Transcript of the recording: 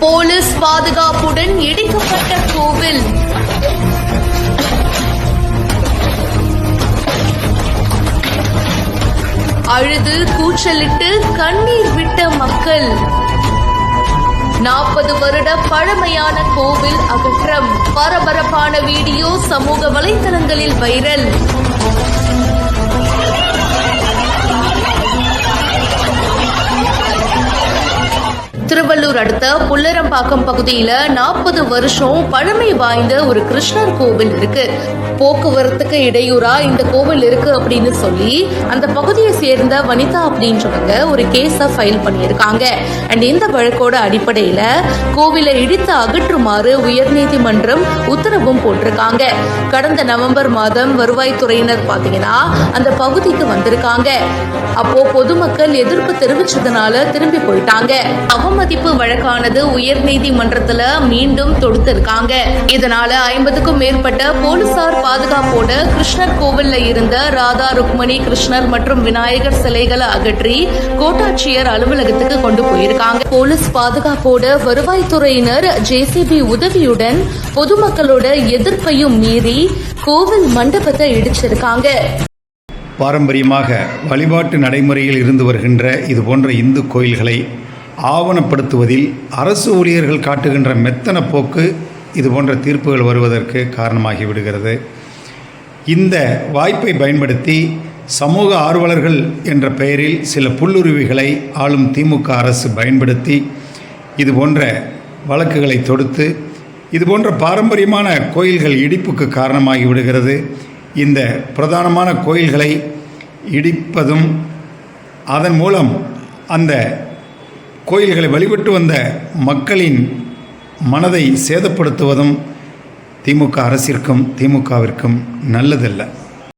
Police பாதுகாப்புடன் இடிக்கப்பட்ட கோவில். அழுது கூச்சலிட்டு கண்ணீர் விட்ட மக்கள். நாற்பது வருட பழமையான கோவில் அகற்றம் பரபரப்பான வீடியோ சமூக வலைதளங்களில் வைரல். திருவள்ளூர் அடுத்த புல்லரம்பாக்கம் பகுதியில நாற்பது வருஷம் பழமை வாய்ந்த ஒரு கிருஷ்ணர் கோவில் இருக்கு. போக்குவரத்துக்கு இடையூறா இந்த கோவில் இருக்கு அப்படின்னு சொல்லி அந்த பகுதியை சேர்ந்த வனிதா அப்படின்றவங்க ஒரு கேஸ ஃபைல் பண்ணியிருக்காங்க. அண்ட் இந்த வழக்கோட அடிப்படையில கோவிலை இடித்து அகற்றுமாறு உயர்நீதிமன்றம் உத்தரவும் போட்டிருக்காங்க. கடந்த நவம்பர் மாதம் வருவாய்த்துறையினர் பாத்தீங்கன்னா அந்த பகுதிக்கு வந்திருக்காங்க. அப்போ பொதுமக்கள் எதிர்ப்பு தெரிவிச்சதுனால திரும்பி போயிட்டாங்க. அவமதிப்பு வழக்கானது உயர்நீதிமன்றத்துல மீண்டும் தொடுத்திருக்காங்க. இதனால ஐம்பதுக்கும் மேற்பட்ட போலீசார் பாதுகாப்போட கிருஷ்ணர் கோவில்ல இருந்த ராதா ருக்மணி கிருஷ்ணர் மற்றும் விநாயகர் சிலைகளை அகற்றி கோட்டாட்சியர் அலுவலகத்துக்கு கொண்டு போயிருக்காங்க. போலீஸ் பாதுகாப்போட வருவாய்த்துறையினர் ஜேசிபி உதவியுடன் பொதுமக்களோட எதிர்ப்பையும் மீறி கோவில் மண்டபத்தை இடிச்சிருக்காங்க. பாரம்பரியமாக வழிபாட்டு நடைமுறையில் இருந்து வருகின்ற இது போன்ற இந்து கோயில்களை ஆவணப்படுத்துவதில் அரசு ஊழியர்கள் காட்டுகின்ற மெத்தன போக்கு இது போன்ற தீர்ப்புகள் வருவதற்கு காரணமாகி விடுகிறது இந்த வாய்ப்பை பயன்படுத்தி சமூக ஆர்வலர்கள் என்ற பெயரில் சில புல்லுருவிகளை ஆளும் திமுக அரசு பயன்படுத்தி இது போன்ற வழக்குகளை தொடுத்து இது போன்ற பாரம்பரியமான கோயில்கள் இடிப்புக்கு காரணமாகி விடுகிறது இந்த பிரதானமான கோயில்களை இடிப்பதும் அதன் மூலம் அந்த கோயில்களை வழிபட்டு வந்த மக்களின் மனதை சேதப்படுத்துவதும் திமுக அரசிற்கும் திமுகவிற்கும் நல்லதல்ல.